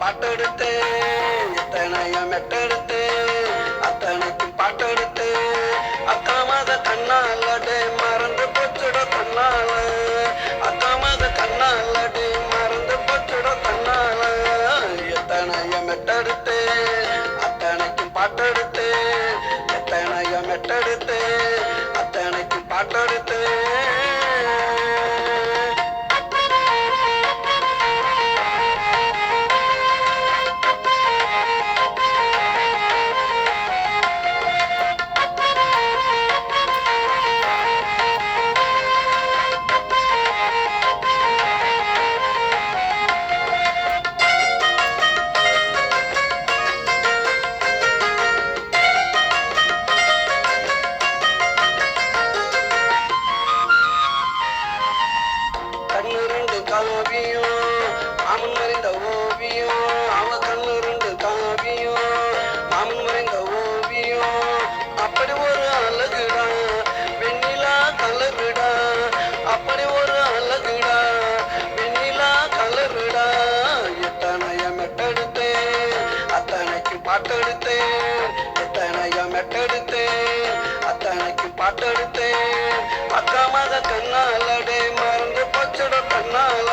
பாட்டெடுத்து எத்தனையோ மெட்டெடுத்து அத்தனைக்கும் பாட்டெடுத்து. அக்கா மத கண்ணாலடே மறந்து போச்சுட தன்னால அக்கா மத கண்ணாலடே மறந்து போச்சுட தன்னால எத்தனையோ மெட்டெடுத்து அத்தனைக்கும் பாட்டெடுத்து எத்தனையோ மெட்டெடுத்து அத்தனைக்கும் பாட்டெடுத்து. காவியம். மாமன் மறைந்த ஓவியம். அவ கண்ணு காவியம். மாமன் மறைந்த ஓவியம். அப்படி ஒரு அழகுடா. வெண்ணிலா கலருடா. அப்படி ஒரு அழகுடா. வெண்ணிலா கலருடா. எத்தனைய மெட்டெடுத்து அத்தனைக்கும் பாட்டெடுத்து எத்தனைய மெட்டெடுத்து அத்தனைக்கும் பாட்டெடுத்து அக்கா மக கண்ணாலடே மறந்து தன்னால